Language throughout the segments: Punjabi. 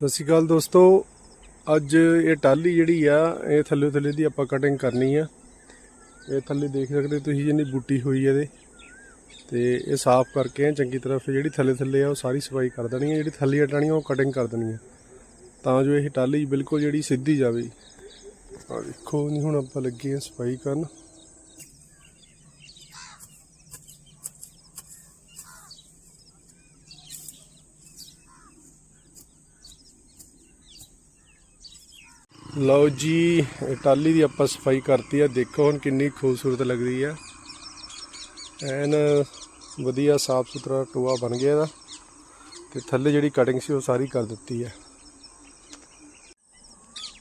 ਸਤਿ ਸ਼੍ਰੀ ਅਕਾਲ ਦੋਸਤੋ। ਅੱਜ ਇਹ ਟਾਲੀ ਜਿਹੜੀ ਆ, ਇਹ ਥੱਲੇ ਥੱਲੇ ਦੀ ਆਪਾਂ ਕਟਿੰਗ ਕਰਨੀ ਆ। ਇਹ ਥੱਲੇ ਦੇਖ ਸਕਦੇ ਤੁਸੀਂ ਜਿੰਨੀ ਬੂਟੀ ਹੋਈ ਇਹਦੇ। ਤੇ ਇਹ ਸਾਫ਼ ਕਰਕੇ ਐਨ ਚੰਗੀ ਤਰ੍ਹਾਂ ਫਿਰ ਜਿਹੜੀ ਥੱਲੇ ਥੱਲੇ ਆ, ਉਹ ਸਾਰੀ ਸਫ਼ਾਈ ਕਰ ਦੇਣੀ ਆ। ਜਿਹੜੀ ਥੱਲੇ ਹਟਾਣੀ ਆ ਉਹ ਕਟਿੰਗ ਕਰ ਦੇਣੀ ਆ। ਤਾਂ ਜੋ ਇਹ ਟਾਲੀ ਬਿਲਕੁਲ ਜਿਹੜੀ ਸਿੱਧੀ ਜਾਵੇ। ਆ ਦੇਖੋ, ਨਹੀਂ ਹੁਣ ਆਪਾਂ ਲੱਗੇ ਆ ਸਫ਼ਾਈ ਕਰਨ। ਲਓ ਜੀ, ਇਹ ਟਾਲੀ ਦੀ ਆਪਾਂ ਸਫ਼ਾਈ ਕਰਤੀ ਆ। ਦੇਖੋ ਹੁਣ ਕਿੰਨੀ ਖੂਬਸੂਰਤ ਲੱਗ ਰਹੀ ਆ। ਐਨ ਵਧੀਆ ਸਾਫ਼ ਸੁਥਰਾ ਟੋਆ ਬਣ ਗਿਆ ਇਹਦਾ। ਤੇ ਥੱਲੇ ਜਿਹੜੀ ਕਟਿੰਗ ਸੀ ਉਹ ਸਾਰੀ ਕਰ ਦਿੱਤੀ ਆ।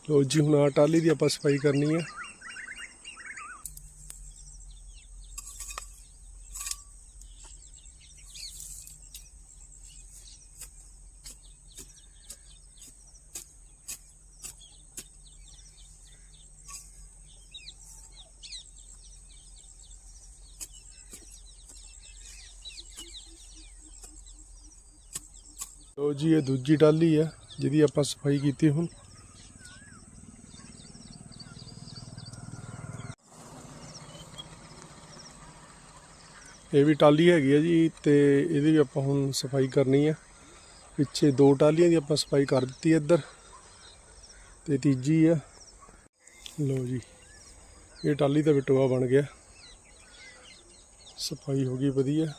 ਲਓ ਜੀ, ਹੁਣ ਆ ਟਾਲੀ ਦੀ ਆਪਾਂ ਸਫ਼ਾਈ ਕਰਨੀ ਆ। ਲੋ ਜੀ, ਇਹ ਦੂਜੀ ਟਾਲੀ ਆ, ਜਿਹਦੀ ਆਪਾਂ ਸਫ਼ਾਈ ਕੀਤੀ ਹੁਣ। ਇਹ ਵੀ ਟਾਲੀ ਹੈਗੀ ਆ ਜੀ, ਤੇ ਇਹਦੀ ਵੀ ਆਪਾਂ ਹੁਣ ਸਫ਼ਾਈ ਕਰਨੀ ਆ। ਪਿੱਛੇ ਦੋ ਟਾਲੀਆਂ ਦੀ ਆਪਾਂ ਸਫ਼ਾਈ ਕਰ ਦਿੱਤੀ ਇੱਧਰ, ਤੇ ਤੀਜੀ ਆ। ਲੋ ਜੀ, ਇਹ ਟਾਲੀ ਦਾ ਵਿਟਵਾ ਬਣ ਗਿਆ। ਸਫ਼ਾਈ ਹੋ ਗਈ ਵਧੀਆ।